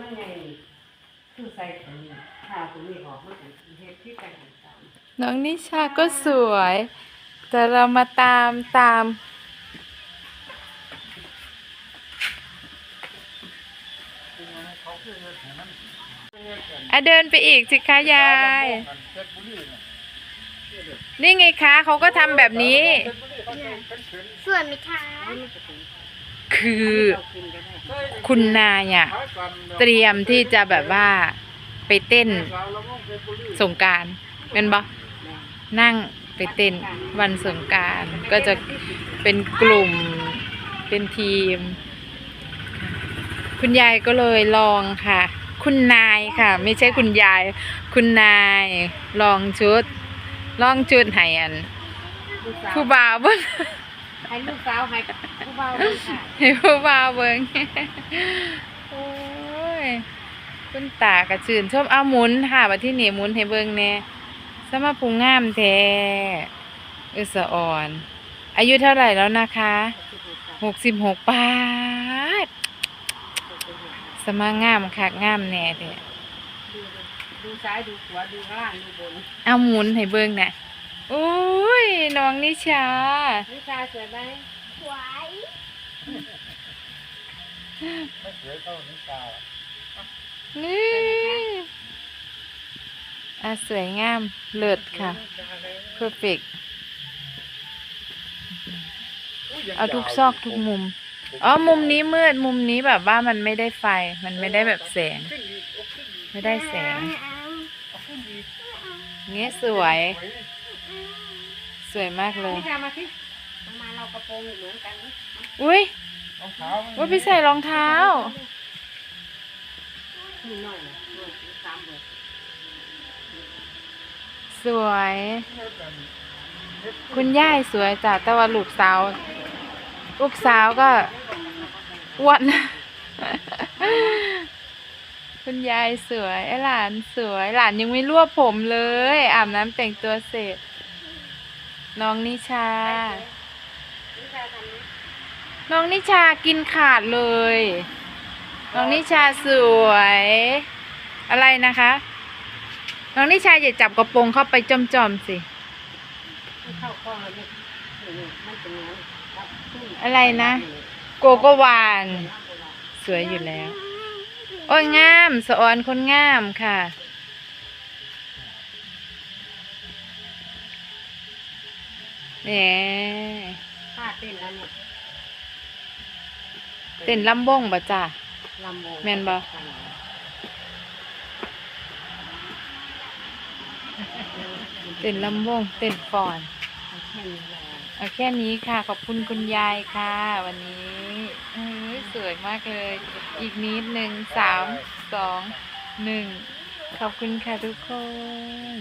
มันใหญ่คือใส่ถุงผ้าตรงนี้ออกมาเป็นเฮ็ดที่กันต่างน้องนิชาก็สวย แต่เรามาตามตามอะเดินไปอีกสิคะยายนี่ไงคะเขาก็ทำแบบนี้ส่วนไหมคะคือๆเรากิน กันได้คุณนายอะเตรียมที่จะแบบว่าไปเต้นสงการเป็นปะนั่งไปเต้นวันสงการก็จะเป็นกลุ่มเป็นทีม คุณยายก็เลยลองค่ะ คุณนายค่ะ ไม่ใช่คุณยาย คุณนายลองชุด ลองชุดให้อันผู้บ่าวเบิ่ง ให้ลูกสาวให้ผู้บ่าวเลยค่ะให้ผู้บ่าวเบิ่งโอ้ยคุณตากระชื่นชมเอาหมุนค่ะบัดที่นี่หมุนให้เบิ่งแหน่สมาพุงงามแท้เออสะอ่อน อายุเท่าไหร่แล้วนะคะหกสิบหกปาดสมางามคักงามแน่แท้ดูดูซ้ายดูขวาดูข้างล่างดูบน เอาหมุนให้เบิ่งน่ะโอ้ย น้องนิชา นิชาสวยไหมสวยนี่อะสวยงามเลิศค่ะ perfect เอาทุกซอกทุกมุม อ๋อ มุมนี้มืด มุมนี้แบบว่ามันไม่ได้ไฟ มันไม่ได้แบบแสง ไม่ได้แสงนี่สวย สวยมากเลยนิชามาสิมามาเรากระโปรงเหมือนกันนะอุ้ยว่าไปใส่รองเท้า นี่หน่อยหน่อยสามเบอร์สวย คุณย่ายสวยจ้ะแต่ว่าลูกสาว ลูกสาวก็อ้วน คุณยายสวยไอ้หลานสวย หลานยังไม่รวบผมเลย อาบน้ำแต่งตัวเสร็จ น้องนิชา นิชาทำนี้น้องนิชากินขาดเลย น้องนิชาสวย อะไรนะคะ น้องนิชาอย่าจับกระโปรงเข้าไปจอมๆสิ ไม่เข้าข้อเลยนี่นี่มันเป็นอย่างนี้ครับขึ้นอะไรนะ โกโกวาน สวยอยู่แล้ว โอ้ยงาม สะออนคนงามค่ะ แหมผ้าเต้นแล้วเนี่ยเต้นลำบงบ่จ้ะลำวงแม่นบ่ เต้นลำวงเต้นฟอน แค่นี้แหละเอาแค่นี้ค่ะ ขอบคุณคุณยายค่ะ วันนี้เอ้ยสวยมากเลย อีกนิดหนึ่งสามสองหนึ่งขอบคุณค่ะทุกคน